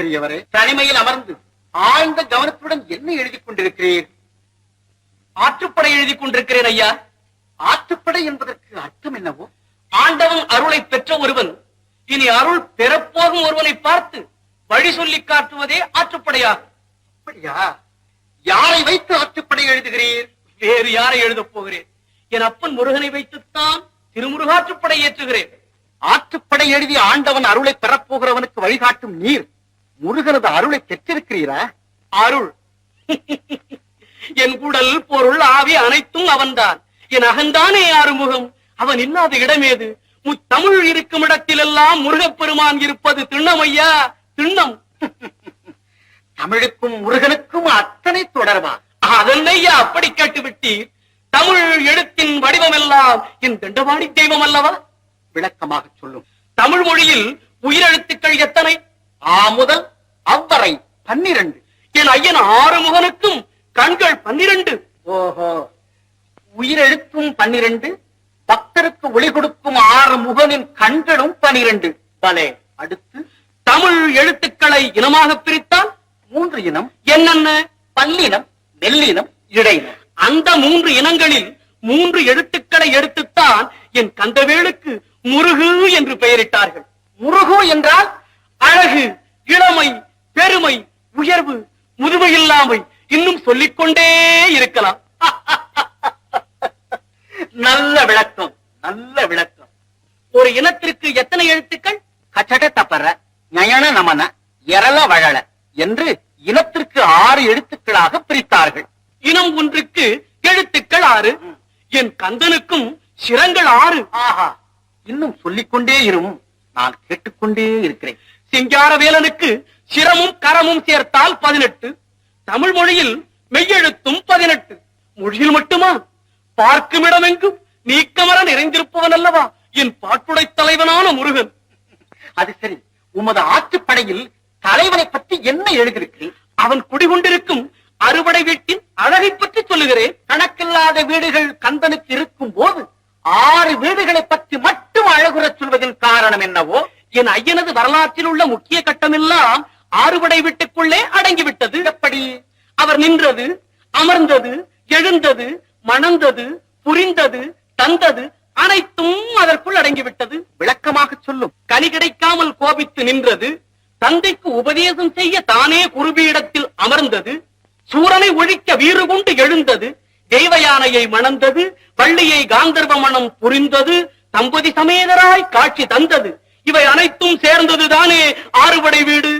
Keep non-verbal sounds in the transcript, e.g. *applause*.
பெரியவரே தனிமையில் அமர்ந்து ஆழ்ந்த கவனத்துடன் என்ன எழுதி கொண்டிருக்கிறீர்? ஆற்றுப்படை எழுதி கொண்டிருக்கிறேன் ஐயா. ஆற்றுப்படை என்பதற்கு அர்த்தம் என்னவோ? ஆண்டவன் அருளை பெற்ற ஒருவன் இனி அருள் பெறப்போகும் ஒருவனை பார்த்து வழி சொல்லி காட்டுவதே ஆற்றுப்படையாகும். அப்படியா? யாரை வைத்து ஆற்றுப்படை எழுதுகிறீர்? வேறு யாரை எழுதப் போகிறேன்? என் அப்பன் முருகனை வைத்துத்தான் திருமுருகாற்றுப்படை ஏற்றுகிறேன். ஆற்றுப்படை எழுதி ஆண்டவன் அருளை பெறப்போகிறவனுக்கு வழிகாட்டும் நீர் முருகனது அருளை பெற்றிருக்கிறீரா? அருள். *laughs* என் குடல் பொருள் ஆவி அனைத்தும் அவன்தான். என் அகந்தானே ஆறுமுகம். அவன் இல்லாத இடமேது? முத்தமிழ் இருக்கும் இடத்திலெல்லாம் முருகப்பெருமான் இருப்பது திண்ணம் ஐயா *laughs* திண்ணம். தமிழுக்கும் முருகனுக்கும் அத்தனை தொடர்பா? அதனையா அப்படி கேட்டுவிட்டீர்? தமிழ் எழுத்தின் வடிவமெல்லாம் என் தண்டவாணி தெய்வம் அல்லவா விளக்கமாக சொல்லும். தமிழ் மொழியில் உயிரெழுத்துக்கள் எத்தனை? ஆ முதல் அவ்வரை பன்னிரண்டு. என் ஐயன் ஆறுமுகனுக்கும் கண்கள் பன்னிரண்டு. ஓஹோ. உயிரெழுத்தும் பன்னிரண்டு. பக்தருக்கு ஒளி கொடுக்கும் ஆறு முகனின் கண்களும் பனிரெண்டு பலே. அடுத்து தமிழ் எழுத்துக்களை இனமாக பிரித்தால் மூன்று இனம் என்னென்ன? பல்லினம் மெல்லினம் இடையினம் அந்த மூன்று இனங்களில் மூன்று எழுத்துக்களை எடுத்துத்தான் என் கந்தவேலுக்கு முருகு என்று பெயரிட்டார்கள். முருகு என்றால் அழகு இளமை பெருமை உயர்வு முதுமை இல்லாமை இன்னும் சொல்லிக்கொண்டே இருக்கலாம். நல்ல விளக்கம் நல்ல விளக்கம். ஒரு இனத்திற்கு எத்தனை எழுத்துக்கள்? கச்சட தப்பற நயன நமன எரல வழல என்று இனத்திற்கு ஆறு எழுத்துக்களாக பிரித்தார்கள். இனம் ஒன்றுக்கு எழுத்துக்கள் ஆறு என் கந்தனுக்கும் சிரங்கள் ஆறு. ஆஹா இன்னும் சொல்லிக்கொண்டே இரும் நான் கேட்டுக்கொண்டே இருக்கிறேன். சிங்காரவேலனுக்கு சிரமும் கரமும் சேர்த்தால் பதினெட்டு. தமிழ் மொழியில் மெய்யெழுத்தும் பதினெட்டு. மொழியில் மட்டுமா? பார்க்கும் இடமெங்கும் நீக்கமர நிறைந்திருப்பவன் அல்லவா என் பாட்டுடை தலைவனான முருகன். அது சரி உமது ஆற்றுப்படையில் தலைவனை பற்றி என்ன எழுதியிருக்கிறேன் அவன் குடிகொண்டிருக்கும் அறுவடை வீட்டின் அழகை பற்றி சொல்லுகிறேன். கணக்கில்லாத வீடுகள் கந்தனுக்கு இருக்கும் போது ஆறு வீடுகளை பற்றி மட்டும் அழகுற சொல்வதன் காரணம் என்னவோ? என் ஐயனது வரலாற்றில் உள்ள முக்கிய கட்டமெல்லாம் ஆறுபடை வீட்டுக்குள்ளே அடங்கிவிட்டது. எப்படி? அவர் நின்றது அமர்ந்தது எழுந்தது மணந்தது புரிந்தது தந்தது அனைத்தும் அதற்குள் அடங்கிவிட்டது. விளக்கமாக சொல்லும். கனி கிடைக்காமல் கோபித்து நின்றது தந்தைக்கு உபதேசம் செய்ய தானே குருபீடத்தில் அமர்ந்தது சூரனை ஒழிக்க வீறு கொண்டு எழுந்தது தெய்வ யானையை மணந்தது வள்ளியை காந்தர்வ மணம் புரிந்தது தம்பதி சமேதராய் காட்சி தந்தது. இவை அனைத்தும் சேர்ந்தது தானே ஆறுபடை வீடு?